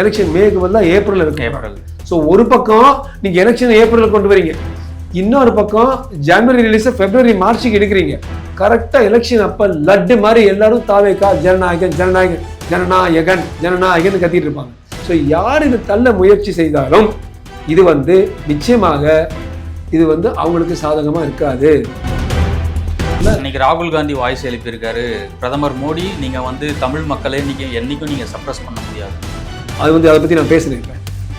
Election மேக்கு பதிலாக April இருக்கு April so ஒரு பக்கம் நீங்க எலெக்ஷன் ஏப்ரல் கொண்டு வரீங்க. இன்னொரு பக்கம் ஜனவரி ரிலீஸை பிப்ரவரி மார்ச்சுக்கு எடுக்கிறீங்க. கரெக்டா எலெக்ஷன் அப்ப லட்டு மாதிரி எல்லாரும் தாவேக்கா ஜனநாயகன் ஜனநாயகன் ஜனநாயகன் ஜனநாயகன் கத்திட்டு இருப்பாங்க. ஸோ யார் இது தள்ள முயற்சி செய்தாலும் இது வந்து நிச்சயமாக இது வந்து அவங்களுக்கு சாதகமா இருக்காது. இன்னைக்கு ராகுல் காந்தி வாய்ஸ் எழுப்பியிருக்காரு. பிரதமர் மோடி நீங்க வந்து தமிழ் மக்களை நீங்க என்னைக்கும் நீங்க சப்ரஸ் பண்ண முடியாது. அது வந்து அதை பத்தி நான் பேசுறேன்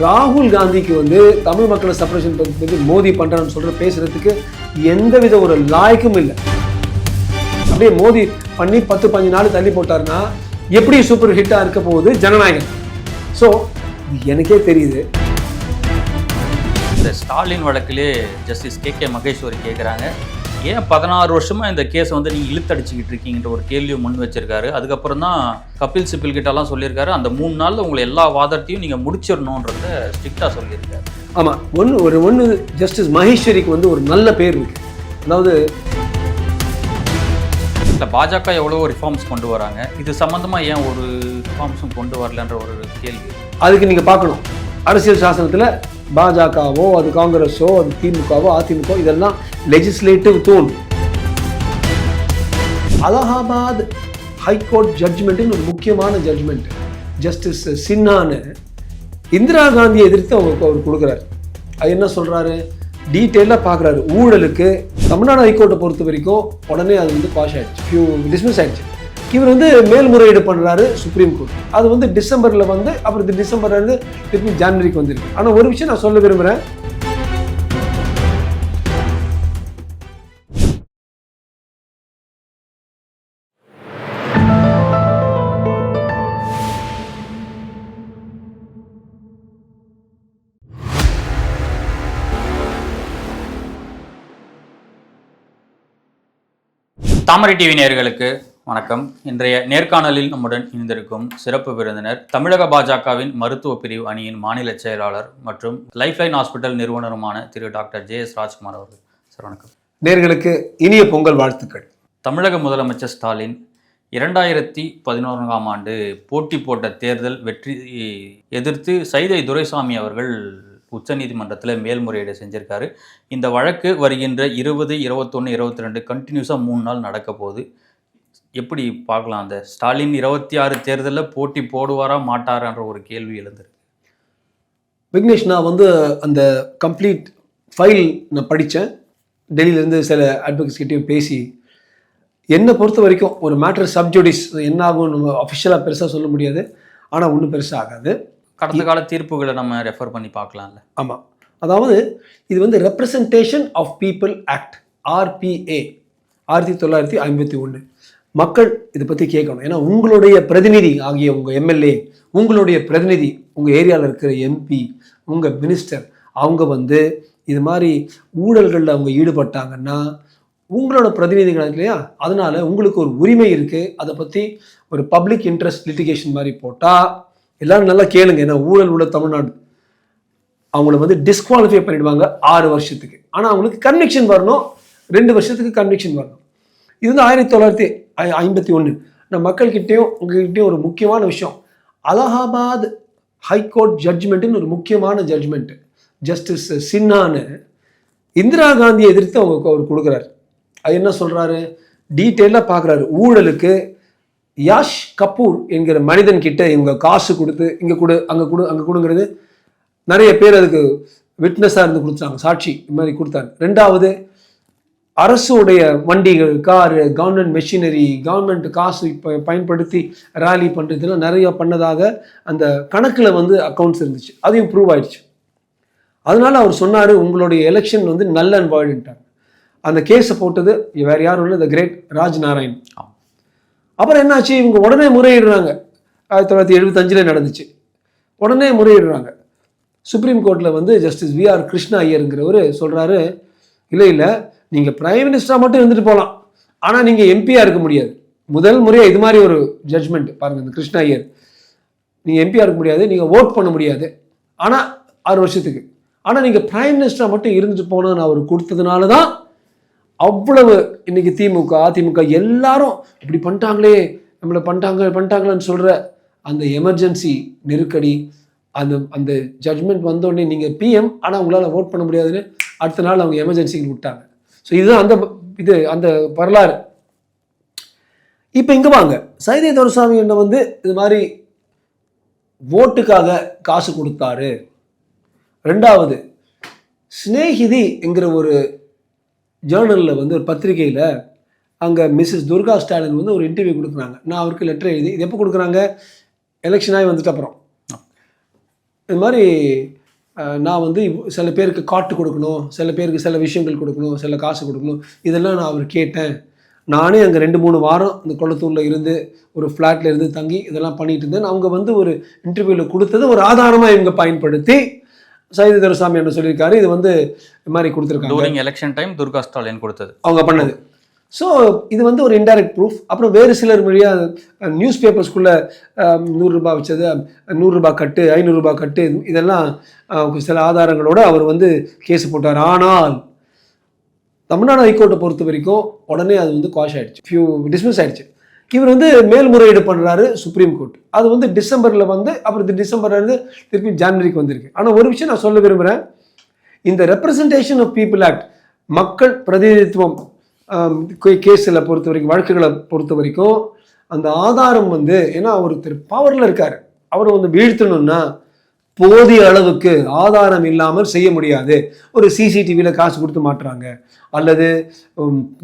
ராகுல் காந்திக்கு வந்து தமிழ் மக்களை செப்பரேஷன் பற்றி மோடி பண்றான்னு சொல்ற பேசுறதுக்கு எந்தவித ஒரு லாய்க்கும் இல்லை. அப்படியே மோடி பண்ணி பத்து பதினஞ்சு நாள் தள்ளி போட்டாருன்னா எப்படி சூப்பர் ஹிட்டா இருக்க போகுது ஜனநாயகம். ஸோ எனக்கே தெரியுது. இந்த ஸ்டாலின் வழக்கிலே ஜஸ்டிஸ் கே கே மகேஸ்வரி கேட்குறாங்க ஏன் பதினாறு வருஷமா இந்த கேஸை வந்து நீங்க இழுத்தடிச்சுக்கிட்டு இருக்கீங்கன்ற ஒரு கேள்வியை முன் வச்சிருக்காரு. அதுக்கப்புறம் தான் கபில் சிபில் கிட்டலாம் சொல்லியிருக்காரு. அந்த மூணு நாள்ல உங்களை எல்லா வாதத்தையும் நீங்க முடிச்சிடணுன்றத ஸ்ட்ரிக்டா சொல்லியிருக்காரு. ஆமா ஒன்று ஒரு ஒன்று ஜஸ்டிஸ் மகேஸ்வரிக்கு வந்து ஒரு நல்ல பேர் இருக்கு. அதாவது இல்லை பாஜக எவ்வளவோ ரிஃபார்ம்ஸ் கொண்டு வராங்க. இது சம்பந்தமா ஏன் ஒரு ரிஃபார்ம்ஸும் கொண்டு வரலன்ற ஒரு கேள்வி. அதுக்கு நீங்க பார்க்கணும். அரசியல் சாசனத்துல பாஜகவோ அது காங்கிரஸோ அது திமுகவோ அதிமுக இதெல்லாம் லெஜிஸ்லேட்டிவ் தூண் அலகாபாத் ஹைகோர்ட் ஜட்ஜ்மெண்ட்டுன்னு ஒரு முக்கியமான ஜட்ஜ்மெண்ட் ஜஸ்டிஸ் சின்னான்னு இந்திரா காந்தியை எதிர்த்து அவருக்கு அவர் கொடுக்குறாரு. அது என்ன சொல்றாரு? டீட்டெயிலாக பார்க்குறாரு ஊழலுக்கு தமிழ்நாடு ஹைகோர்ட்டை பொறுத்த வரைக்கும் உடனே அது வந்து பாஸ் ஆயிடுச்சு. ஃபியூ டிஸ்மிஸ் ஆயிடுச்சு. இவர் வந்து மேல்முறையீடு பண்ணுறாரு சுப்ரீம் கோர்ட் அது வந்து டிசம்பர்ல வந்து அப்புறம் இது டிசம்பர்ல திருப்பி ஜனவரிக்கு வந்திருக்கு. ஆனால் ஒரு விஷயம் நான் சொல்ல விரும்புறேன். தாமரை டிவி நேர்களுக்கு வணக்கம். இன்றைய நேர்காணலில் நம்முடன் இணைந்திருக்கும் சிறப்பு விருந்தினர் தமிழக பாஜகவின் மருத்துவ பிரிவு அணியின் மாநில செயலாளர் மற்றும் லைஃப்லைன் ஹாஸ்பிட்டல் நிறுவனருமான திரு டாக்டர் ஜே எஸ் ராஜ்குமார் அவர்கள். சார் வணக்கம். நேர்களுக்கு இனிய பொங்கல் வாழ்த்துக்கள். தமிழக முதலமைச்சர் ஸ்டாலின் இரண்டாயிரத்தி பதினோராம் ஆண்டு போட்டி போட்ட தேர்தல் வெற்றி எதிர்த்து சைதை துரைசாமி அவர்கள் உச்சநீதிமன்றத்தில் மேல்முறையீடு செஞ்சிருக்காரு. இந்த வழக்கு வருகின்ற இருபது இருபத்தொன்று இருபத்தி ரெண்டு கண்டினியூஸாக மூணு நாள் நடக்க போகுது. எப்படி பார்க்கலாம்? அந்த ஸ்டாலின் இருபத்தி ஆறு தேர்தலில் போட்டி போடுவாரா மாட்டாரான்ற ஒரு கேள்வி எழுந்திருக்கு. விக்னேஷ் நான் வந்து அந்த கம்ப்ளீட் ஃபைல் நான் படித்தேன். டெல்லியிலேருந்து சில அட்வொகேட்ஸ் கிட்டேயும் பேசி என்னை பொறுத்த வரைக்கும் ஒரு மேட்டர் சப்ஜுடிஸ் என்ன ஆகும் நம்ம அஃபிஷியலாக பெருசாக சொல்ல முடியாது. ஆனால் ஒன்றும் பெருசாக ஆகாது. கடந்த கால தீர்ப்புகளை நம்ம ரெஃபர் பண்ணி பார்க்கலாம்ல. ஆமாம் அதாவது இது வந்து representation of people act RPA ஆயிரத்தி தொள்ளாயிரத்தி ஐம்பத்தி ஒன்று. மக்கள் இதை பற்றி கேட்கணும். ஏன்னா உங்களுடைய பிரதிநிதி ஆகிய உங்கள் எம்எல்ஏ உங்களுடைய பிரதிநிதி உங்கள் ஏரியாவில் இருக்கிற எம்பி உங்கள் மினிஸ்டர் அவங்க வந்து இது மாதிரி ஊழல்களில் அவங்க ஈடுபட்டாங்கன்னா உங்களோட பிரதிநிதிகள் இல்லையா? அதனால் உங்களுக்கு ஒரு உரிமை இருக்குது அதை பற்றி ஒரு பப்ளிக் இன்ட்ரெஸ்ட் லிட்டிகேஷன் மாதிரி போட்டால் எல்லாரும் நல்லா கேளுங்க. ஏன்னா ஊழல் உள்ள தமிழ்நாடு. அவங்கள வந்து டிஸ்குவாலிஃபை பண்ணிடுவாங்க ஆறு வருஷத்துக்கு. ஆனால் அவங்களுக்கு கன்விக்ஷன் வரணும். ரெண்டு வருஷத்துக்கு கன்விக்ஷன் வரணும். இது வந்து ஆயிரத்தி தொள்ளாயிரத்தி ஐம்பத்தி ஒன்று நான் மக்கள்கிட்டையும் உங்ககிட்டையும் ஒரு முக்கியமான விஷயம். அலகாபாத் ஹைகோர்ட் ஜட்ஜ்மெண்ட்டுன்னு ஒரு முக்கியமான ஜட்ஜ்மெண்ட்டு ஜஸ்டிஸ் சின்னான்னு இந்திரா காந்தியை எதிர்த்து அவங்க அவர் கொடுக்குறாரு. அது என்ன சொல்கிறாரு டீட்டெயிலாக பார்க்குறாரு ஊழலுக்கு யாஷ் கபூர் என்கிற மனிதன் கிட்ட இவங்க காசு கொடுத்து இங்கே கொடு அங்கே கொடு அங்கே கொடுங்கிறது நிறைய பேர் அதுக்கு விட்னஸாக இருந்து கொடுத்தாங்க. சாட்சி இது மாதிரி கொடுத்தாங்க ரெண்டாவது அரசுடைய வண்டிகள் காரு கவர்மெண்ட் மெஷினரி கவர்மெண்ட் காசு இப்போ பயன்படுத்தி ராலி பண்ணுறதுலாம் நிறைய பண்ணதாக அந்த கணக்கில் வந்து அக்கௌண்ட்ஸ் இருந்துச்சு. அதையும் ப்ரூவ் ஆயிடுச்சு. அதனால அவர் சொன்னார் உங்களுடைய எலெக்ஷன் வந்து நல்ல அண்ட் வாய்டுன்ட்டார் அந்த கேஸை போட்டது வேற யாரும் இல்லை த கிரேட் ராஜ் நாராயண். அப்புறம் என்னாச்சு? இவங்க உடனே முறையிடுறாங்க. ஆயிரத்தி தொள்ளாயிரத்தி எழுபத்தஞ்சில் நடந்துச்சு. உடனே முறையிடுறாங்க. சுப்ரீம் கோர்ட்டில் வந்து ஜஸ்டிஸ் வி ஆர் கிருஷ்ணா ஐயருங்கிறவர் சொல்கிறாரு இல்லை இல்லை நீங்கள் பிரைம் மினிஸ்டராக மட்டும் இருந்துட்டு போகலாம் ஆனால் நீங்கள் எம்பியாக இருக்க முடியாது. முதல் முறையாக இது மாதிரி ஒரு ஜட்ஜ்மெண்ட் பாருங்கள் இந்த கிருஷ்ணா ஐயர். நீங்கள் எம்பியாக இருக்க முடியாது நீங்கள் ஓட் பண்ண முடியாது. ஆனால் ஆறு வருஷத்துக்கு. ஆனால் நீங்கள் பிரைம் மினிஸ்டராக மட்டும் இருந்துட்டு போகணும்னு அவர் கொடுத்ததுனால தான் அவ்வளவு இன்னைக்கு திமுக அதிமுக எல்லாரும் இப்படி பண்ணிட்டாங்களே நம்மளை பண்ணிட்டாங்க பண்ணிட்டாங்களேன்னு சொல்கிற அந்த எமர்ஜென்சி நெருக்கடி அந்த அந்த ஜட்மெண்ட் வந்தோடனே நீங்கள் பிஎம் ஆனால் உங்களால் ஓட் பண்ண முடியாதுன்னு அடுத்த நாள் அவங்க எமர்ஜென்சிக்கு விட்டாங்க. ஸோ இதுதான் அந்த இது அந்த வரலாறு. இப்போ இங்கே வாங்க. சைதை துரசாமி என்ன வந்து இது மாதிரி ஓட்டுக்காக காசு கொடுத்தாரு. ரெண்டாவது ஸ்னேகிதி என்கிற ஒரு ஜேர்னலில் வந்து ஒரு பத்திரிகையில் அங்கே மிஸ்ஸஸ் துர்கா ஸ்டாலின் வந்து ஒரு இன்டர்வியூ கொடுக்குறாங்க. நான் அவருக்கு லெட்டர் எழுதி இது எப்போ கொடுக்குறாங்க? எலெக்ஷன் ஆகி வந்துட்டு அப்புறம். இது மாதிரி நான் வந்து சில பேருக்கு காட்டு கொடுக்கணும் சில பேருக்கு சில விஷயங்கள் கொடுக்கணும் சில காசு கொடுக்கணும். இதெல்லாம் நான் அவர் கேட்டேன். நானே அங்கே ரெண்டு மூணு வாரம் இந்த கொளத்தூரில் இருந்து ஒரு ஃப்ளாட்டில் இருந்து தங்கி இதெல்லாம் பண்ணிட்டு இருந்தேன். அவங்க வந்து ஒரு இன்டர்வியூவில் கொடுத்தது ஒரு ஆதாரமாக இவங்க பயன்படுத்தி சைதி துரசாமி என்ன சொல்லியிருக்காரு. இது வந்து இது மாதிரி கொடுத்துருக்காங்க. எலெக்ஷன் டைம் துர்கா ஸ்டாலின் கொடுத்தது. அவங்க பண்ணது. ஸோ இது வந்து ஒரு இன்டைரக்ட் ப்ரூஃப் அப்புறம் வேறு சிலர் வழியாக நியூஸ் பேப்பர்ஸ்குள்ளே நூறுரூபா வச்சது நூறுரூபா கட்டு ஐநூறுரூபா கட்டு இதெல்லாம் சில ஆதாரங்களோட அவர் வந்து கேஸ் போட்டார். ஆனால் தமிழ்நாடு ஹைகோர்ட்டை பொறுத்த வரைக்கும் உடனே அது வந்து காஷ் ஆயிடுச்சு. ஃபியூ டிஸ்மிஸ் ஆயிடுச்சு. இவர் வந்து மேல்முறையீடு பண்ணுறாரு சுப்ரீம் கோர்ட் அது வந்து டிசம்பரில் வந்து அப்புறம் இது டிசம்பர்ல இருந்து திருப்பி ஜான்வரிக்கு வந்திருக்கு. ஆனால் ஒரு விஷயம் நான் சொல்ல விரும்புகிறேன் இந்த ரெப்ரசன்டேஷன் ஆஃப் பீப்புள் ஆக்ட் மக்கள் பிரதிநிதித்துவம் கேஸில் பொறுத்த வரைக்கும் வழக்குகளை பொறுத்த வரைக்கும் அந்த ஆதாரம் வந்து ஏன்னா ஒருத்தர் பவரில் இருக்கார். அவரை வந்து வீழ்த்தணும்னா போதிய அளவுக்கு ஆதாரம் இல்லாமல் செய்ய முடியாது. ஒரு சிசிடிவியில் காசு கொடுத்து மாட்டுறாங்க. அல்லது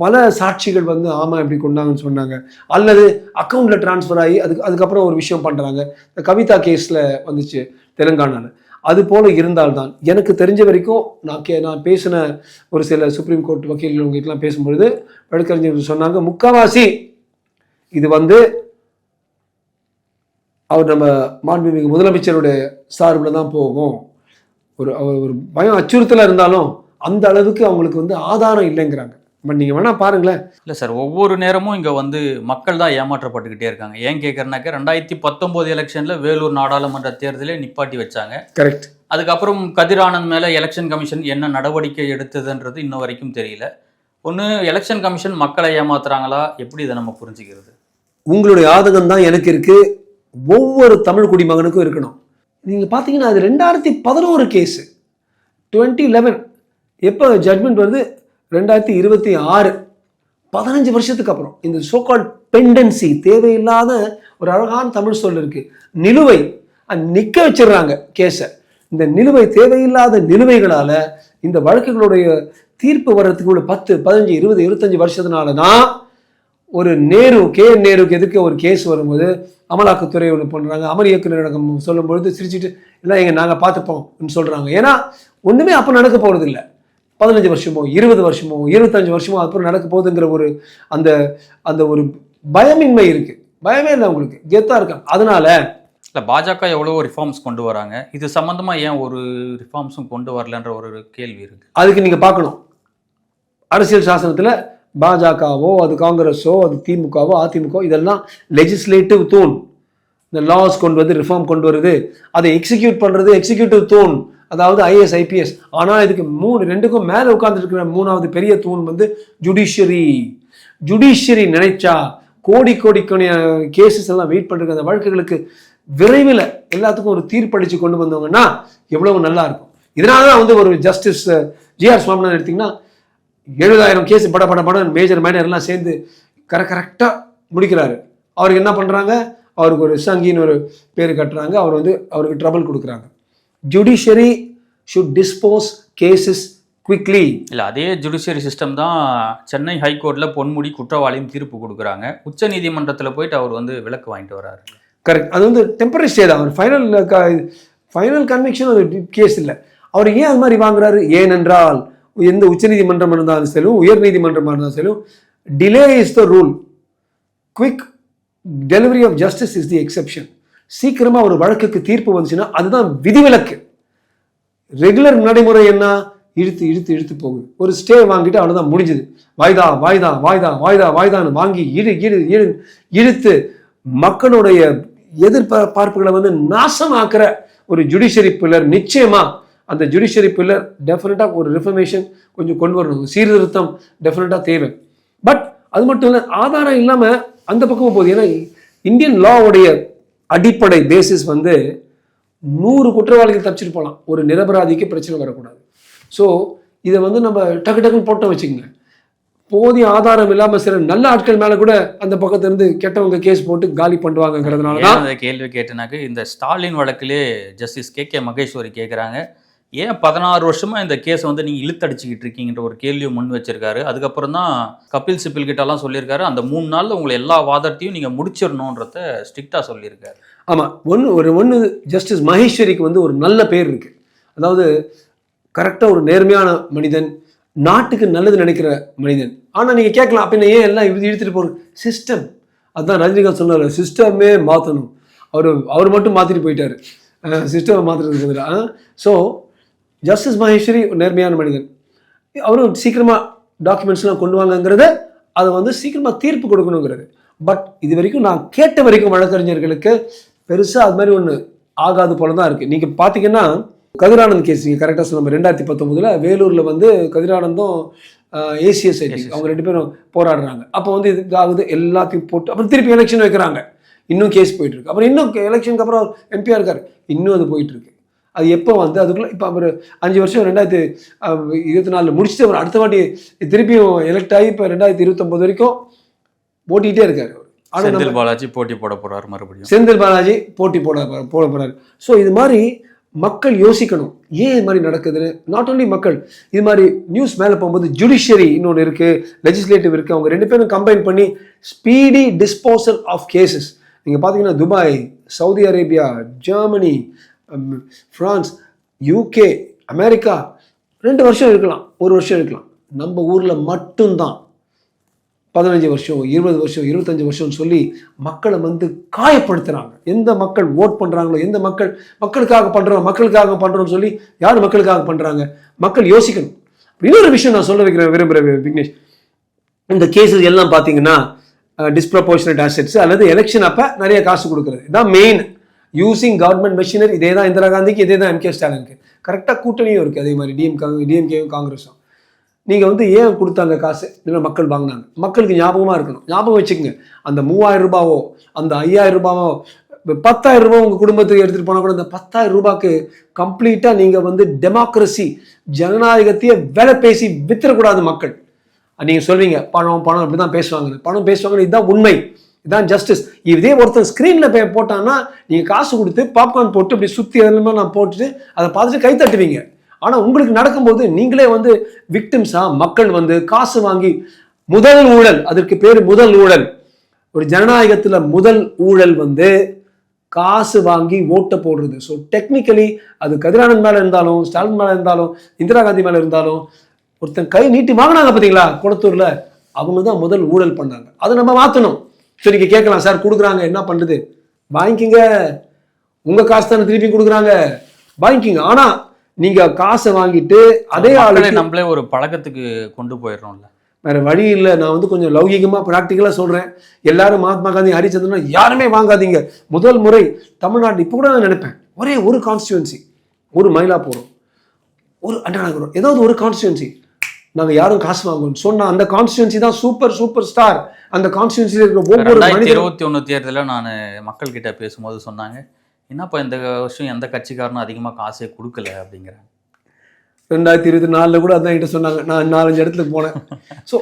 பல சாட்சிகள் வந்து ஆமாம் இப்படி கொண்டாங்கன்னு சொன்னாங்க. அல்லது அக்கௌண்ட்டில் ட்ரான்ஸ்ஃபர் ஆகி அதுக்கு அதுக்கப்புறம் ஒரு விஷயம் பண்ணுறாங்க இந்த கவிதா கேஸில் வந்துச்சு தெலுங்கானாவில் அது போல இருந்தால்தான். எனக்கு தெரிஞ்ச வரைக்கும் நான் கே நான் பேசின ஒரு சில சுப்ரீம் கோர்ட் வக்கீல்கள் உங்ககிட்டலாம் பேசும்பொழுது வழக்கறிஞர் சொன்னாங்க முக்காவாசி இது வந்து அவர் நம்ம மாண்புமிகு முதலமைச்சருடைய சார்பில் தான் போகும். ஒரு ஒரு பயம் அச்சுறுத்தலாக இருந்தாலும் அந்த அளவுக்கு அவங்களுக்கு வந்து ஆதாரம் இல்லைங்கிறாங்க. பட் நீங்கள் வேணால் பாருங்களேன். இல்லை சார் ஒவ்வொரு நேரமும் இங்கே வந்து மக்கள் தான் ஏமாற்றப்பட்டுக்கிட்டே இருக்காங்க. ஏன் கேட்குறேனாக்க ரெண்டாயிரத்தி பத்தொம்போது எலெக்ஷனில் வேலூர் நாடாளுமன்ற தேர்தலே நிப்பாட்டி வச்சாங்க. கரெக்ட் அதுக்கப்புறம் கதிர் ஆனந்த் மேலே எலெக்ஷன் கமிஷன் என்ன நடவடிக்கை எடுத்ததுன்றது இன்ன வரைக்கும் தெரியல. ஒன்று எலெக்ஷன் கமிஷன் மக்களை ஏமாத்துறாங்களா? எப்படி இதை நம்ம புரிஞ்சுக்கிறது? உங்களுடைய ஆதங்கம் தான் எனக்கு இருக்கு. ஒவ்வொரு தமிழ் குடிமகனுக்கும் இருக்கணும். நீங்க பார்த்தீங்கன்னா அது ரெண்டாயிரத்தி பதினோரு கேஸ் டுவெண்ட்டி லெவன் எப்போ ஜட்மெண்ட் வருது? ரெண்டாயிரத்தி இருபத்தி ஆறு பதினஞ்சு வருஷத்துக்கு அப்புறம் இந்த சோகால் பெண்டன்சி தேவையில்லாத ஒரு அழகான தமிழ் சொல் இருக்கு. நிலுவை அது நிக்க வச்சிடுறாங்க கேஸை. இந்த நிலுவை தேவையில்லாத நிலுவைகளால இந்த வழக்குகளுடைய தீர்ப்பு வர்றதுக்கு உள்ள பத்து பதினஞ்சு இருபது இருபத்தஞ்சு வருஷத்தினால தான் ஒரு நேரு கே. நேருக்கு எதுக்கு ஒரு கேஸ் வரும்போது அமலாக்கத்துறை ஒன்று பண்ணுறாங்க அமர் இயக்குநரகம் சொல்லும் பொழுது சிரிச்சிட்டு இல்லை எங்க நாங்கள் பார்த்துப்போம்னு சொல்கிறாங்க ஏன்னா ஒன்றுமே அப்போ நடக்க போகிறது இல்லை பதினஞ்சு வருஷமோ இருபது வருஷமோ இருபத்தஞ்சு வருஷமோ அப்புறம் நடக்க போகுதுங்கிற ஒரு அந்த அந்த ஒரு பயமின்மை இருக்கு. பயமே இல்லை உங்களுக்கு. கெத்தாக இருக்காங்க அதனால இல்லை பாஜக எவ்வளவோ ரிஃபார்ம்ஸ் கொண்டு வராங்க. இது சம்மந்தமாக ஏன் ஒரு ரிஃபார்ம்ஸும் கொண்டு வரலன்ற ஒரு கேள்வி இருக்கு. அதுக்கு நீங்கள் பார்க்கணும். அரசியல் சாசனத்தில் பாஜகவோ அது காங்கிரஸோ அது திமுகவோ அதிமுக இதெல்லாம் லெஜிஸ்லேட்டிவ் தூண் இந்த லாஸ் கொண்டு வந்து ரிஃபார்ம் கொண்டு வருது. அதை எக்ஸிக்யூட் பண்ணுறது எக்ஸிக்யூட்டிவ் தூண் அதாவது ஐஏஎஸ் ஐபிஎஸ் ஆனால் இதுக்கு மூணு ரெண்டுக்கும் மேலே உட்கார்ந்துருக்கிற மூணாவது பெரிய தூண் வந்து ஜுடிஷியரி ஜுடிஷியரி நினைச்சா கோடி கோடி கேசஸ் எல்லாம் வெயிட் பண்ணுற அந்த வழக்குகளுக்கு விரைவில் எல்லாத்துக்கும் ஒரு தீர்ப்பளித்து கொண்டு வந்தவங்கன்னா எவ்வளவு நல்லா இருக்கும். இதனால தான் வந்து ஒரு ஜஸ்டிஸ் ஜிஆர் சுவாமிநாதன் எடுத்தீங்கன்னா எழுபதாயிரம் கேஸ் பட பட பட மேஜர் மைனர் எல்லாம் சேர்ந்து கர கரெக்டாக முடிக்கிறாரு. அவருக்கு என்ன பண்ணுறாங்க அவருக்கு ஒரு சங்கின்னு ஒரு பேர் கட்டுறாங்க. அவர் வந்து அவருக்கு ட்ரபிள் கொடுக்குறாங்க. Judiciary should dispose cases quickly இல்லை அதே ஜுடிஷியரி சிஸ்டம் தான் சென்னை ஹைகோர்ட்டில் பொன்முடி குற்றவாளியும் தீர்ப்பு கொடுக்குறாங்க. உச்ச நீதிமன்றத்தில் போயிட்டு அவர் வந்து விலக்கு வாங்கிட்டு வராரு. கரெக்ட் அது வந்து டெம்பரரி ஸ்டே தான். அவர் ஃபைனல் ஃபைனல் கன்விக்ஷன் அது கேஸ் இல்லை. அவர் ஏன் அது மாதிரி வாங்குறாரு? ஏனென்றால் எந்த உச்சநீதிமன்றம் இருந்தாலும் சரி உயர் நீதிமன்றமாக இருந்தாலும் சரி delay is the rule quick delivery of justice is the exception சீக்கிரமாக ஒரு வழக்குக்கு தீர்ப்பு வந்துச்சுன்னா அதுதான் விதிவிலக்கு. ரெகுலர் நடைமுறை என்ன? இழுத்து இழுத்து இழுத்து போகுது. ஒரு ஸ்டே வாங்கிட்டு அவ்வளோதான் முடிஞ்சுது. வாய்தா வாய்தா வாய்தா வாய்தா வாய்தான்னு வாங்கி இழு இழு இழு இழுத்து மக்களுடைய எதிர்பார்ப்புகளை வந்து நாசமாக்குற ஒரு ஜுடிஷியரி பில்லர் நிச்சயமா அந்த ஜுடிஷியரி பில்லர் டெஃபினட்டாக ஒரு ரிஃபர்மேஷன் கொஞ்சம் கொண்டு வரணும். சீர்திருத்தம் டெஃபினட்டாக தேவை. பட் அது மட்டும் இல்லை ஆதாரம் இல்லாமல் அந்த பக்கமும் போகுது. ஏன்னா இந்தியன் லாவுடைய அடிப்படை பேசிஸ் வந்து நூறு குற்றவாளிகள் தப்பிச்சிட்டு போகலாம். ஒரு நிரபராதிக்கு பிரச்சனை வரக்கூடாது. ஸோ இதை வந்து நம்ம டக்கு டக்குன்னு போட்டோம் வச்சுக்கோங்க போதிய ஆதாரம் இல்லாமல் சில நல்ல ஆட்கள் மேலே கூட அந்த பக்கத்துல இருந்து கெட்டவங்க கேஸ் போட்டு காலி பண்ணுவாங்கங்கிறதுனால தான் அந்த கேள்வி கேட்டனாக்க இந்த ஸ்டாலின் வழக்கிலே ஜஸ்டிஸ் கே கே மகேஸ்வரி கேட்குறாங்க ஏன் பதினாறு வருஷமாக இந்த கேஸை வந்து நீங்கள் இழுத்தடிச்சிக்கிட்டு இருக்கீங்கன்ற ஒரு கேள்வியை முன் வச்சிருக்காரு. அதுக்கப்புறம் தான் கபில் சிபில் கிட்டலாம் எல்லாம் சொல்லியிருக்காரு. அந்த மூணு நாளில் உங்களை எல்லா வாதத்தையும் நீங்கள் முடிச்சிடணுன்றத ஸ்ட்ரிக்டாக சொல்லியிருக்காரு. ஆமாம் ஒன்று ஒரு ஒன்று ஜஸ்டிஸ் மகேஸ்வரிக்கு வந்து ஒரு நல்ல பேர் இருக்குது அதாவது கரெக்டாக ஒரு நேர்மையான மனிதன் நாட்டுக்கு நல்லது நினைக்கிற மனிதன். ஆனால் நீங்கள் கேட்கலாம் அப்ப ஏன் எல்லாம் இழுத்துட்டு போகிற சிஸ்டம் அதுதான் ரஜினிகாந்த் சொன்னார் சிஸ்டமே மாற்றணும் அவர் அவர் மட்டும் மாற்றிட்டு போயிட்டார். சிஸ்டமை மாற்றுறதுக்கு ஸோ ஜஸ்டிஸ் மகேஸ்வரி நேர்மையான மனிதன். அவரும் சீக்கிரமாக டாக்குமெண்ட்ஸ்லாம் கொண்டு வாங்கங்கிறத அதை வந்து சீக்கிரமாக தீர்ப்பு கொடுக்கணுங்கிறது. பட் இது வரைக்கும் நான் கேட்ட வரைக்கும் வழக்கறிஞர்களுக்கு பெருசாக அது மாதிரி ஒன்று ஆகாது போல தான் இருக்குது நீங்கள் பார்த்தீங்கன்னா கதிரானந்த் கேஸ் நீங்கள் கரெக்டாக சொன்ன ரெண்டாயிரத்தி பத்தொம்போதில் வேலூரில் வந்து கதிரானந்தும் ஏசிஎஸ் அவங்க ரெண்டு பேரும் போராடுறாங்க. அப்போ வந்து இது ஆகுது எல்லாத்தையும் போட்டு அப்புறம் திருப்பி எலெக்ஷன் வைக்கிறாங்க. இன்னும் கேஸ் போயிட்டு இருக்கு. அப்புறம் இன்னும் எலெக்ஷனுக்கு அப்புறம் எம்பியாக இருக்காரு. இன்னும் அது போயிட்டு இருக்கு. அது எப்போ வந்து அதுக்குள்ளே இப்போ அவர் அஞ்சு வருஷம் ரெண்டாயிரத்தி இருபத்தி நாலில் முடிச்சுட்டு அவர் அடுத்த வாட்டி திருப்பியும் எலெக்ட் ஆகி இப்போ ரெண்டாயிரத்தி இருபத்தொம்போது வரைக்கும் ஓட்டிகிட்டே இருக்காரு செந்தில் பாலாஜி போட்டி போட போறாரு மறுபடியும். செந்தில் பாலாஜி போட்டி போட போட போறாரு. ஸோ இது மாதிரி மக்கள் யோசிக்கணும். ஏன் இது மாதிரி நடக்குதுன்னு? நாட் only மக்கள் இது மாதிரி நியூஸ் மேலே போகும்போது ஜுடிஷியரி இன்னொன்று இருக்கு லெஜிஸ்லேட்டிவ் இருக்கு. அவங்க ரெண்டு பேரும் கம்பைன் பண்ணி ஸ்பீடி டிஸ்போசல் ஆஃப் கேசஸ் நீங்கள் பார்த்தீங்கன்னா Dubai Saudi Arabia Germany France UK America ரெண்டு வருஷம் இருக்கலாம் ஒரு வருஷம் இருக்கலாம். நம்ம ஊரில் மட்டும்தான் பதினஞ்சு வருஷம் இருபது வருஷம் இருபத்தஞ்சு வருஷம்னு சொல்லி மக்களை வந்து காயப்படுத்துகிறாங்க எந்த மக்கள் ஓட் பண்ணுறாங்களோ எந்த மக்கள் மக்களுக்காக பண்ணுறோம் மக்களுக்காக பண்ணுறோம்னு சொல்லி யார் மக்களுக்காக பண்ணுறாங்க மக்கள் யோசிக்கணும். இன்னொரு விஷயம் நான் சொல்ல வைக்கிறேன் விரும்புகிறேன் விக்னேஷ். இந்த கேசஸ் எல்லாம் பார்த்தீங்கன்னா டிஸ்ப்ரப்போர்ஷனட் அசெட்ஸ் அல்லது எலெக்ஷன் அப்போ நிறைய காசு கொடுக்குறது. இதான் மெயின் யூசிங் கவர்மெண்ட் மெஷினரி இதே தான் இந்திரா காந்திக்கு இதே தான் எம்கே ஸ்டாலினுக்கு கரெக்டாக கூட்டணியும் இருக்குது அதே மாதிரி டிஎம் டிஎம்கேயும் காங்கிரஸும். நீங்கள் வந்து ஏன் கொடுத்தாங்க காசு? இல்லை மக்கள் வாங்கினாங்க. மக்களுக்கு ஞாபகமாக இருக்கணும். ஞாபகம் வச்சுக்கோங்க. அந்த மூவாயிரம் ரூபாவோ அந்த ஐயாயிரம் ரூபாவோ பத்தாயிரம் ரூபாய் உங்கள் குடும்பத்துக்கு எடுத்துகிட்டு போனால் கூட அந்த பத்தாயிரம் ரூபாய்க்கு கம்ப்ளீட்டாக நீங்கள் வந்து டெமோக்ரஸி ஜனநாயகத்தையே வேலை பேசி வித்துறக்கூடாது மக்கள். நீங்கள் சொல்வீங்க பணம் பணம் இப்படி தான் பேசுவாங்க பணம் பேசுவாங்க இதுதான் உண்மை. இதான் ஜஸ்டிஸ் இதே ஒருத்தன் ஸ்க்ரீனில் போட்டான்னா நீங்கள் காசு கொடுத்து பாப்கார்ன் போட்டு இப்படி சுற்றி அதெல்லாம் நான் போட்டுட்டு அதை பார்த்துட்டு கை தட்டுவீங்க. ஆனால் உங்களுக்கு நடக்கும்போது நீங்களே வந்து விக்டிம்ஸாக மக்கள் வந்து காசு வாங்கி முதல் ஊழல் அதற்கு பேர் முதல் ஊழல். ஒரு ஜனநாயகத்தில் முதல் ஊழல் வந்து காசு வாங்கி ஓட்டை போடுறது. ஸோ டெக்னிக்கலி அது கதிரானந்த் மேலே இருந்தாலும் ஸ்டாலின் மேலே இருந்தாலும் இந்திரா காந்தி மேலே இருந்தாலும் ஒருத்தன் கை நீட்டி வாங்கினாங்க பார்த்தீங்களா குளத்தூரில் அவங்க தான் முதல் ஊழல் பண்ணாங்க. அதை நம்ம மாற்றணும் சரி நீங்கள் கேட்கலாம். சார் கொடுக்குறாங்க. என்ன பண்ணுறது வாங்கிக்கிங்க உங்கள் காசு தானே திருப்பி கொடுக்குறாங்க. வாங்கிக்கிங்க ஆனால் நீங்கள் காசை வாங்கிட்டு அதே ஆளுக்கு நம்மளே ஒரு பழக்கத்துக்கு கொண்டு போயிடுறோம்ல. வேற வழி இல்லை. நான் வந்து கொஞ்சம் லௌகிகமாக ப்ராக்டிக்கலாக சொல்கிறேன் எல்லாரும் மகாத்மா காந்தி ஹரிச்சந்திரன் யாருமே வாங்காதீங்க. முதல் முறை தமிழ்நாடு இப்போ கூட நான் நினைப்பேன். ஒரே ஒரு கான்ஸ்டியூன்சி ஒரு மயிலாப்பூரம் ஒரு அண்ணாநகரம் ஏதாவது ஒரு கான்ஸ்டியூன்சி நாங்கள் யாரும் காசு வாங்குவோம் சொன்ன அந்த கான்ஸ்டியூன்சி தான் சூப்பர் சூப்பர் ஸ்டார் அந்த கான்ஸ்டியூன்சியில் இருக்கிற ஒவ்வொரு இருபத்தி ஒன்று தேர்தலில் நான் மக்கள் கிட்ட பேசும்போது சொன்னாங்க என்னப்பா இந்த வருஷம் எந்த கட்சிக்காரனும் அதிகமாக காசே கொடுக்கல? அப்படிங்கிறாங்க. ரெண்டாயிரத்தி இருபத்தி நாலில் கூட அதான் கிட்ட சொன்னாங்க. நான் நாலஞ்சு இடத்துக்கு போனேன். ஸோ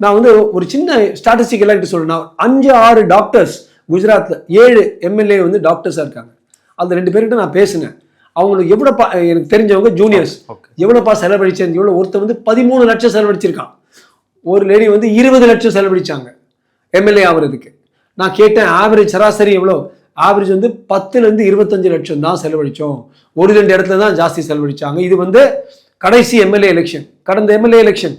நான் வந்து ஒரு சின்ன ஸ்டாட்டிஸ்டிக்கெல்லாம் கிட்ட சொல்றேன். அஞ்சு ஆறு டாக்டர்ஸ் குஜராத்தில் ஏழு எம்எல்ஏ வந்து டாக்டர்ஸாக இருக்காங்க. அந்த ரெண்டு பேர்கிட்ட நான் பேசினேன். அவங்களுக்கு எவ்வளோப்பா எனக்கு தெரிஞ்சவங்க ஜூனியர்ஸ் எவ்வளோப்பா செலவழிச்சேன் எவ்வளோ ஒருத்தர் வந்து பதிமூணு லட்சம் செலவழிச்சிருக்கான். ஒரு லேடி வந்து இருபது லட்சம் செலவழிச்சாங்க. எம்எல்ஏ ஆகுறதுக்கு. நான் கேட்டேன் ஆவரேஜ் சராசரி எவ்வளோ ஆவரேஜ் வந்து பத்துலேருந்து இருபத்தஞ்சு லட்சம் தான் செலவழிச்சோம். ஒரு ரெண்டு இடத்துல தான் ஜாஸ்தி செலவழிச்சாங்க. இது வந்து கடைசி எம்எல்ஏ எலெக்ஷன் கடந்த எம்எல்ஏ எலெக்ஷன்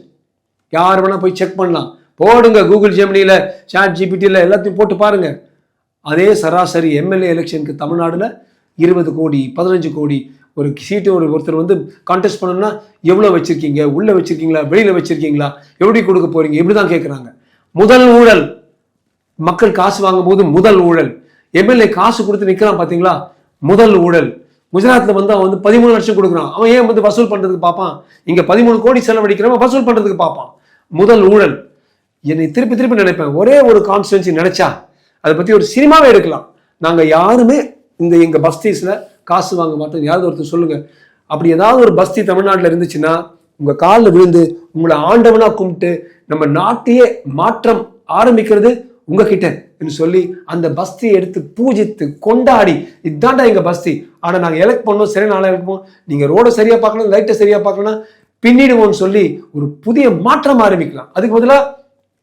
யார் வேணா போய் செக் பண்ணலாம். போடுங்க கூகுள் ஜெமினியில் சாட் ஜிபிடியில் எல்லாத்தையும் போட்டு பாருங்க. அதே சராசரி எம்எல்ஏ எலெக்ஷனுக்கு தமிழ்நாடுல இருபது கோடி பதினஞ்சு கோடி ஒரு சீட்டு ஒரு ஒருத்தர் வந்து கான்டெஸ்ட் பண்ணணும்னா எவ்வளோ வச்சுருக்கீங்க? உள்ளே வச்சுருக்கீங்களா? வெளியில் வச்சுருக்கீங்களா? எப்படி கொடுக்க போகிறீங்க இப்படி தான் கேட்குறாங்க முதல் ஊழல். மக்கள் காசு வாங்கும்போது முதல் ஊழல். எம்எல்ஏ காசு கொடுத்து நிற்கிறான் பார்த்தீங்களா முதல் ஊழல். குஜராத்தில் வந்து அவன் வந்து பதிமூணு லட்சம் கொடுக்குறான். அவன் ஏன் வந்து வசூல் பண்ணுறதுக்கு பார்ப்பான்? இங்கே பதிமூணு கோடி செலவழிக்கிறவன் வசூல் பண்ணுறதுக்கு பார்ப்பான். முதல் ஊழல். என்னை திருப்பி திருப்பி நினைப்பேன். ஒரே ஒரு கான்ஸ்டுவன்சி நினைச்சா அதை பற்றி ஒரு சினிமாவே எடுக்கலாம். நாங்கள் யாருமே இந்த எங்கள் பஸ்தீஸில் காசு வாங்க மாட்டோம். யாராவது ஒருத்தர் சொல்லுங்கள் அப்படி ஏதாவது ஒரு பஸ்தி தமிழ்நாட்டில் இருந்துச்சுன்னா உங்கள் காலில் விழுந்து உங்களை ஆண்டவனாக கும்பிட்டு நம்ம நாட்டையே மாற்றம் ஆரம்பிக்கிறது உங்ககிட்ட சொல்லி அந்த பஸ்தியை எடுத்து பூஜித்து கொண்டாடி இதுதான்டா எங்கள் பஸ்தி. ஆனால் நாங்கள் எலக்ட் பண்ணோம் சரி நாளாக இருப்போம் நீங்கள் ரோட சரியாக பார்க்கணும் லைட்டை சரியாக பார்க்கணும் பின்னிடுவோம்னு சொல்லி ஒரு புதிய மாற்றம் ஆரம்பிக்கலாம். அதுக்கு பதிலாக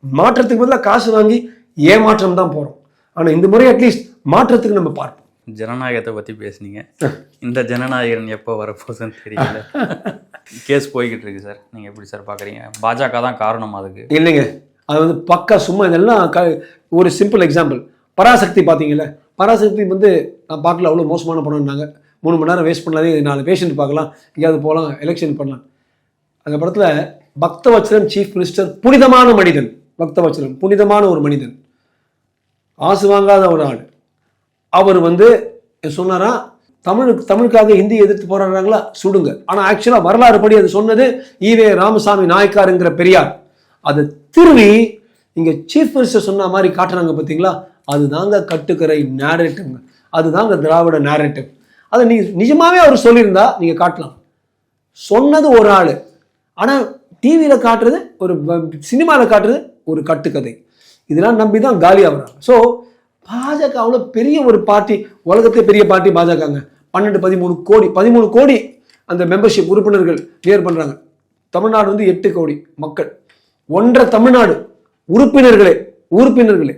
மாற்றத்துக்கு பதிலாக காசு வாங்கி ஏமாற்றம் தான் போகிறோம் ஆனால் இந்த முறை அட்லீஸ்ட் மாற்றத்துக்கு நம்ம பார்ப்போம். ஜனநாயகத்தை பற்றி பேசுனீங்க. இந்த ஜனநாயகன் எப்போ வரப்போகுதுன்னு தெரியல. கேஸ் போய்கிட்டு இருக்கு சார். நீங்கள் எப்படி சார் பார்க்குறீங்க பாஜக தான் காரணம் அதுக்கு. இல்லைங்க. அது வந்து பக்கா சும்மா இதெல்லாம் க ஒரு சிம்பிள் எக்ஸாம்பிள் பராசக்தி பார்த்தீங்கல்ல பராசக்தி வந்து நான் பார்க்கல அவ்வளோ மோசமான படம்னாங்க. மூணு மணி நேரம் வேஸ்ட் பண்ணாதே நாலு பேஷண்ட் பார்க்கலாம் எங்கேயாவது போகலாம் எலெக்ஷன் பண்ணலாம். அந்த படத்தில் பக்தவச்சலம் சீஃப் மினிஸ்டர் புனிதமான மனிதன். பக்தவச்சலம் புனிதமான ஒரு மனிதன். ஆசு வாங்காத ஒரு ஆள். அவர் வந்து சொன்னாரா தமிழுக்கு தமிழுக்காக ஹிந்தி எதிர்த்து போராடுறாங்களா? சுடுங்க. ஆனால் ஆக்சுவலாக வரலாறு படி அது சொன்னது ஈவே ராமசாமி நாயக்காருங்கிற பெரியார். அதை திருவி இங்கே சீஃப் மினிஸ்டர் சொன்ன மாதிரி காட்டுறாங்க பார்த்தீங்களா அதுதாங்க கட்டுக்கரை நேரேட்டிவ்ங்க அதுதாங்க திராவிட நேரேட்டிவ் அதை நீ நிஜமாவே அவர் சொல்லியிருந்தா நீங்கள் காட்டலாம். சொன்னது ஒரு ஆள். ஆனால் டிவியில் காட்டுறது ஒரு சினிமாவில் காட்டுறது ஒரு கட்டுக்கதை. இதெல்லாம் நம்பி தான் காலி ஆகுறாங்க ஸோ பாஜக அவ்வளோ பெரிய ஒரு பார்ட்டி உலகத்திலே பெரிய பார்ட்டி பாஜகங்க. பன்னெண்டு பதிமூணு கோடி பதிமூணு கோடி அந்த மெம்பர்ஷிப் உறுப்பினர்கள் கிளியர் பண்ணுறாங்க தமிழ்நாடு வந்து எட்டு கோடி மக்கள். ஒன்றரை தமிழ்நாடு உறுப்பினர்களே உறுப்பினர்களே.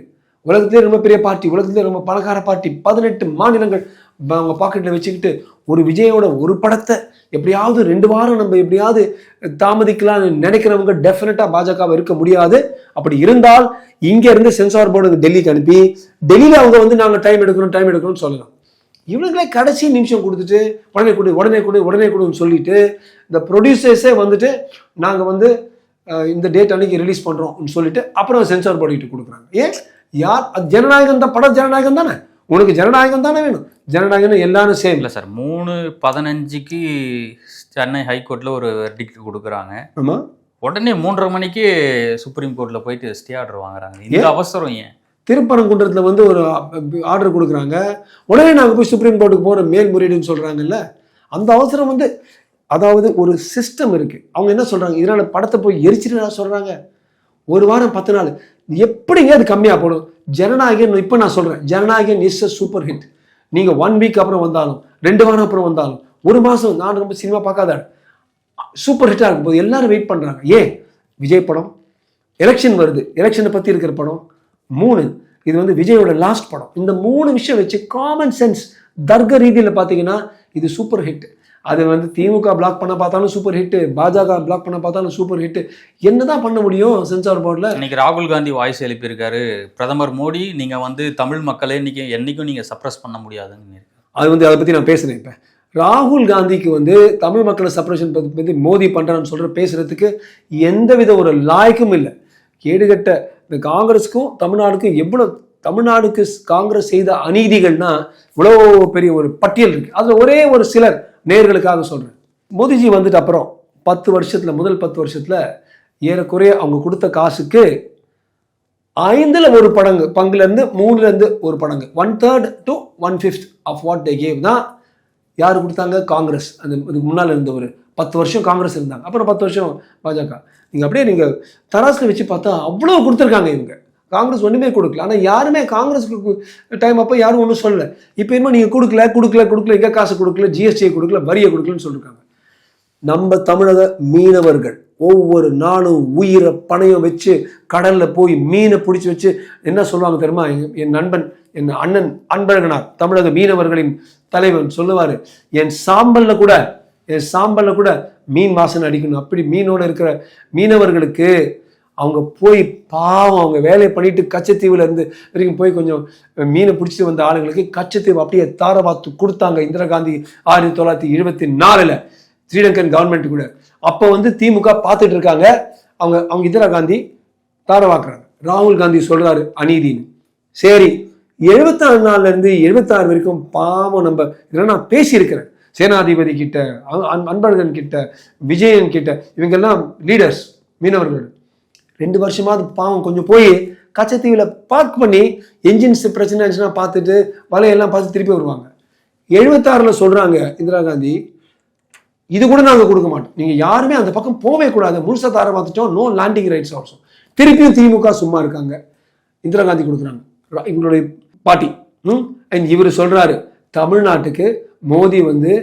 உலகத்திலே ரொம்ப பெரிய பார்ட்டி உலகத்திலே ரொம்ப பணக்கார பார்ட்டி பதினெட்டு மாநிலங்கள் அவங்க பாக்கெட்டில் வச்சுக்கிட்டு ஒரு விஜயோட ஒரு படத்தை எப்படியாவது ரெண்டு வாரம் நம்ம எப்படியாவது தாமதிக்கலாம்னு நினைக்கிறவங்க டெஃபினட்டாக பாஜகவை இருக்க முடியாது. அப்படி இருந்தால் இங்க இருந்து சென்சார் போர்டு டெல்லிக்கு அனுப்பி டெல்லியில் அவங்க வந்து நாங்கள் டைம் எடுக்கணும் டைம் எடுக்கணும்னு சொல்லலாம். இவனுங்களே கடைசி நிமிஷம் கொடுத்துட்டு உடனே கொடு உடனே கொடு உடனே கொடுன்னு சொல்லிட்டு இந்த ப்ரொடியூசர்ஸே வந்துட்டு நாங்கள் வந்து இந்த டேட் அன்னைக்கு ரிலீஸ் பண்ணுறோம்னு சொல்லிட்டு அப்புறம் சென்சார் போர்டுகிட்ட கொடுக்குறாங்க. ஏன்? யார்? அது ஜனநாயகம் தான் படம் ஜனநாயகம் தானே உனக்கு ஜனநாயகம் தானே வேணும்? ஜனநாயகம்னு எல்லாரும் சேம் இல்லை சார் மூணு பதினஞ்சுக்கு சென்னை ஹைகோர்ட்டில் ஒரு வெர்டிக்ட் கொடுக்குறாங்க. ஆமா. உடனே மூன்றரை மணிக்கு சுப்ரீம் கோர்ட்டில் போயிட்டு ஸ்டே ஆர்டர் வாங்குறாங்க. இந்த அவசரம் ஏன்? திருப்பரங்குன்றத்தில் வந்து ஒரு ஆர்டர் கொடுக்குறாங்க. உடனே நாங்கள் போய் சுப்ரீம் கோர்ட்டுக்கு போகிற மேல்முறையீடுன்னு சொல்கிறாங்கல்ல அந்த அவசரம் வந்து அதாவது ஒரு சிஸ்டம் இருக்குது அவங்க என்ன சொல்கிறாங்க இதனால் படத்தை போய் எரிச்சிட்டு சொல்கிறாங்க ஒரு வாரம் பத்து நாள். எப்படிங்க அது கம்மியாக போடும்? ஜனநாயகன் இப்போ நான் சொல்கிறேன் Jananayagan is a super hit நீங்கள் ஒன் வீக் அப்புறம் வந்தாலும் ரெண்டு வாரம் அப்புறம் வந்தாலும் ஒரு மாதம் நான் ரொம்ப சினிமா பார்க்காத சூப்பர் ஹிட்டாக இருக்கும்போது எல்லாரும் வெயிட் பண்ணுறாங்க ஏன் விஜய் படம்? எலெக்ஷன் வருது. எலெக்ஷனை பற்றி இருக்கிற படம்? மூணு இது வந்து விஜயோட லாஸ்ட் படம். இந்த மூணு விஷயம் வச்சு காமன் சென்ஸ் தர்க்க ரீதியில் பார்த்தீங்கன்னா இது சூப்பர் ஹிட் அது வந்து திமுக பிளாக் பண்ண பார்த்தாலும் சூப்பர் ஹிட் பாஜக பிளாக் பண்ண பார்த்தாலும் சூப்பர் ஹிட் என்னதான் பண்ண முடியும் சென்சார் போர்டில்? இன்னைக்கு ராகுல் காந்தி வாய்ஸ் எழுப்பியிருக்காரு. பிரதமர் மோடி நீங்கள் வந்து தமிழ் மக்களை இன்னைக்கு என்னைக்கும் நீங்கள் சப்ரஸ் பண்ண முடியாதுன்னு அது வந்து அதை பற்றி நான் பேசுகிறேன் இப்போ. ராகுல் காந்திக்கு வந்து தமிழ் மக்களை செப்பரேஷன் பற்றி மோடி பண்ணுறான்னு சொல்கிற பேசுகிறதுக்கு எந்தவித ஒரு லாய்க்கும் இல்லை. கேடுகட்ட இந்த காங்கிரஸுக்கும் தமிழ்நாடுக்கும் எவ்வளோ தமிழ்நாடுக்கு காங்கிரஸ் செய்த அநீதிகள்னா இவ்வளோ பெரிய ஒரு பட்டியல் இருக்குது அதில் ஒரே ஒரு சிலர் நேர்களுக்காக சொல்கிறேன் மோதிஜி வந்துட்டு அப்புறம் பத்து வருஷத்தில் முதல் பத்து வருஷத்தில் ஏறக்குறைய அவங்க கொடுத்த காசுக்கு ஐந்தில் ஒரு படங்கு பங்குலேருந்து மூணுலேருந்து ஒரு படங்கு. One third to one fifth of what they gave தான் யார் கொடுத்தாங்க? காங்கிரஸ். அந்த இதுக்கு முன்னால் இருந்தவர். பத்து வருஷம் காங்கிரஸ் இருந்தாங்க. அப்புறம் பத்து வருஷம் பாஜக. நீங்கள் அப்படியே நீங்கள் தராசில் வச்சு பார்த்தா அவ்வளோ கொடுத்துருக்காங்க இவங்க. காங்கிரஸ் ஒன்றுமே கொடுக்கல. ஆனால் யாருமே காங்கிரஸுக்கு டைம் அப்போ யாரும் ஒன்றும் சொல்லலை. இப்போ என்ன நீங்கள் கொடுக்கல கொடுக்கல கொடுக்கல எங்கே காசு கொடுக்கல ஜிஎஸ்டியை கொடுக்கல வரியை கொடுக்கலன்னு சொல்லியிருக்காங்க நம்ம தமிழக மீனவர்கள் ஒவ்வொரு நாளும் உயிரை பணையம் வச்சு கடலில் போய் மீனை பிடிச்சி வச்சு என்ன சொல்லுவாங்க தெரியுமா? என் நண்பன் என் அண்ணன் அன்பழகனார் தமிழக மீனவர்களின் தலைவன் சொல்லுவார் என் சாம்பலில் கூட என் சாம்பலில் கூட மீன் வாசனை அடிக்கணும். அப்படி மீனோட இருக்கிற மீனவர்களுக்கு அவங்க போய் பாவம் அவங்க வேலையை பண்ணிட்டு கச்சத்தீவுல இருந்து வரைக்கும் போய் கொஞ்சம் மீனை பிடிச்சிட்டு வந்த ஆளுங்களுக்கு கச்சத்தீவு அப்படியே தாரவாத்து கொடுத்தாங்க இந்திரா காந்தி ஆயிரத்தி தொள்ளாயிரத்தி எழுபத்தி நாலுல. ஸ்ரீலங்கன் கவர்மெண்ட் கூட. அப்போ வந்து திமுக பார்த்துட்டு இருக்காங்க. அவங்க அவங்க இந்திரா காந்தி தாரவாக்குறாங்க. ராகுல் காந்தி சொல்றாரு அநீதின்னு. சரி எழுபத்தாறு நாள்ல இருந்து எழுபத்தாறு வரைக்கும் பாவம் நம்ம இதெல்லாம் நான் பேசியிருக்கிறேன். சேனாதிபதி கிட்ட அன்- அன்பழகன் கிட்ட விஜயன் கிட்ட இவங்கெல்லாம் லீடர்ஸ் மீனவர்கள். ரெண்டு வருஷமாவது பாவம் கொஞ்சம் போய் கச்சத்தீவில் பார்க் பண்ணி என்ஜின்ஸ் பிரச்சனை இருந்துச்சுன்னா பார்த்துட்டு வலையெல்லாம் பார்த்து திருப்பி வருவாங்க. எழுபத்தாறில் சொல்கிறாங்க இந்திரா காந்தி இது கூட நாங்கள் கொடுக்க மாட்டோம். நீங்கள் யாருமே அந்த பக்கம் போவே கூடாது. முழுசாக தார பார்த்துட்டோம் நோ லேண்டிங் ரைட்ஸ் ஆல்சோ திருப்பியும் திமுக சும்மா இருக்காங்க. இந்திரா காந்தி கொடுக்குறாங்க. இவங்களுடைய பாட்டி. ம்? அண்ட் இவர் சொல்கிறாரு தமிழ்நாட்டுக்கு மோடி வந்து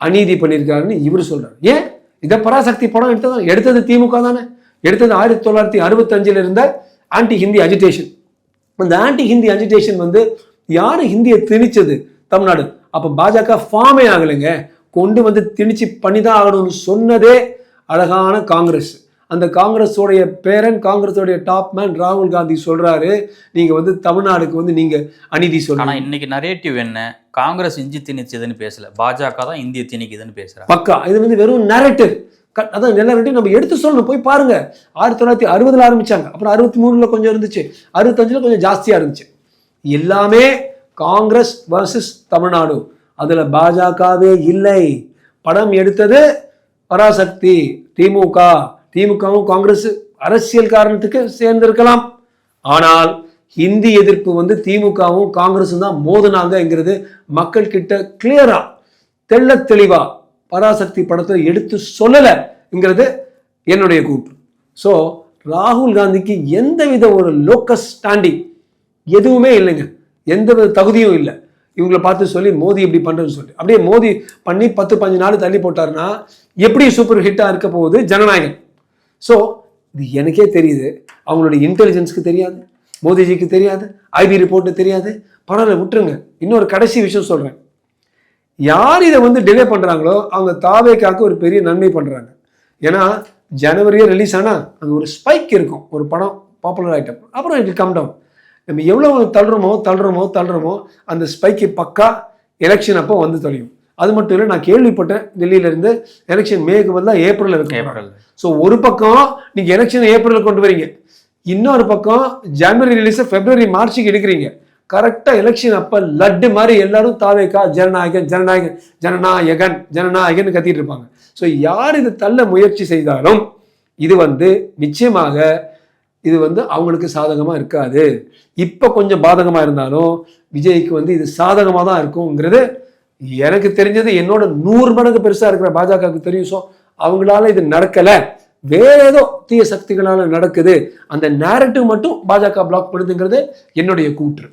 அநீதி பண்ணியிருக்காருன்னு இவர் சொல்கிறார் ஏன்? இதை பராசக்தி படம் எடுத்ததான் எடுத்தது திமுக தானே. எடுத்தது ஆயிரத்தி தொள்ளாயிரத்தி அறுபத்தஞ்சில் இருந்த ஆன்டி ஹிந்தி அஜிடேஷன் அந்த ஆன்டி ஹிந்தி அஜிடேஷன் வந்து யாரு ஹிந்தியை திணிச்சது தமிழ்நாடு? அப்ப பாஜக ஃபார்மே ஆகலைங்க. கொண்டு வந்து திணிச்சு பண்ணி தான் ஆகணும்னு சொன்னதே அழகான காங்கிரஸ். அந்த காங்கிரஸோடைய பேரன் காங்கிரஸோடைய டாப் மேன் ராகுல் காந்தி சொல்றாரு நீங்க வந்து தமிழ்நாடுக்கு வந்து நீங்க அநீதி சொல்றீங்க. இன்னைக்கு நரேட்டிவ் என்ன? காங்கிரஸ் இஞ்சி திணிச்சதுன்னு பேசல. பாஜக தான் இந்திய திணிக்குதுன்னு பேசுறாங்க பக்கா. இது வந்து வெறும் நரேட்டிவ் அதான் நெல்லரட்டி நம்ம எடுத்து சொல்லணும். போய் பாருங்க. ஆயிரத்தி தொள்ளாயிரத்தி அறுபதுல ஆரம்பிச்சாங்க. அப்புறம் அறுபத்தி மூணுல கொஞ்சம் இருந்துச்சு. அறுபத்தஞ்சுல கொஞ்சம் ஜாஸ்தியா இருந்துச்சு. எல்லாமே காங்கிரஸ் வர்சஸ் தமிழ்நாடு. அதுல பாஜகவே இல்லை. படம் எடுத்தது பராசக்தி திமுக. திமுகவும் காங்கிரஸ் அரசியல் காரணத்துக்கு சேர்ந்திருக்கலாம். ஆனால் ஹிந்தி எதிர்ப்பு வந்து திமுகவும் காங்கிரஸும் தான் மோதுனாங்கங்கிறது மக்கள் கிட்ட கிளியரா தெள்ள தெளிவா பராசக்தி படத்தை எடுத்து சொல்லலைங்கிறது என்னுடைய கூற்று. ஸோ ராகுல் காந்திக்கு எந்த வித ஒரு லோக்கஸ் ஸ்டாண்டிங் எதுவுமே இல்லைங்க. எந்த வித தகுதியும் இல்லை. இவங்களை பார்த்து சொல்லி மோதி இப்படி பண்ணுறதுன்னு சொல்லி. அப்படியே மோதி பண்ணி பத்து பஞ்சு நாள் தள்ளி போட்டாருன்னா எப்படி சூப்பர் ஹிட்டாக இருக்க போகுது ஜனநாயகம்? ஸோ இது எனக்கே தெரியுது. அவங்களுடைய இன்டெலிஜென்ஸ்க்கு தெரியாது. மோதிஜிக்கு தெரியாது. ஐபி ரிப்போர்ட்டு தெரியாது. பரவாயில்ல விட்டுருங்க. இன்னொரு கடைசி விஷயம் சொல்கிறேன் யார் இதை வந்து டிலே பண்ணுறாங்களோ அவங்க தாவேக்காக்கு ஒரு பெரிய நன்மை பண்ணுறாங்க ஏன்னா ஜனவரியே ரிலீஸ் ஆனால் அங்கே ஒரு ஸ்பைக் இருக்கும். ஒரு படம் பாப்புலர் ஐட்டம் அப்புறம் இட் கம் டவுன் நம்ம எவ்வளோ தள்ளுறோமோ தள்ளுறோமோ தள்ளுறோமோ அந்த ஸ்பைக்கு பக்கா எலெக்ஷன் அப்போ வந்து தொலையும். அது மட்டும் இல்லை நான் கேள்விப்பட்டேன் டெல்லியில இருந்து எலெக்ஷன் மேக்கு பதிலாக ஏப்ரலில் இருக்கு ஏப்ரல் ஸோ ஒரு பக்கம் நீங்கள் எலெக்ஷன் ஏப்ரலில் கொண்டு வரீங்க. இன்னொரு பக்கம் ஜனவரி ரிலீஸை பிப்ரவரி மார்ச்சுக்கு எடுக்கிறீங்க. கரெக்டாக எலெக்ஷன் அப்போ லட்டு மாதிரி எல்லாரும் தாவேக்கா ஜனநாயகன் ஜனநாயகன் ஜனநாயகன் ஜனநாயகன் கத்திட்டு இருப்பாங்க. ஸோ யார் இது தள்ள முயற்சி செய்தாலும் இது வந்து நிச்சயமாக இது வந்து அவங்களுக்கு சாதகமாக இருக்காது. இப்போ கொஞ்சம் பாதகமாக இருந்தாலும் விஜய்க்கு வந்து இது சாதகமாக தான் இருக்குங்கிறது எனக்கு தெரிஞ்சது என்னோட நூறு மடங்கு பெருசாக இருக்கிற பாஜகவுக்கு தெரியும். ஸோ அவங்களால இது நடக்கலை. வேற ஏதோ தீய சக்திகளால் நடக்குது. அந்த நேரட்டிவ் மட்டும் பாஜக பிளாக் பண்ணுதுங்கிறது என்னுடைய கூற்று.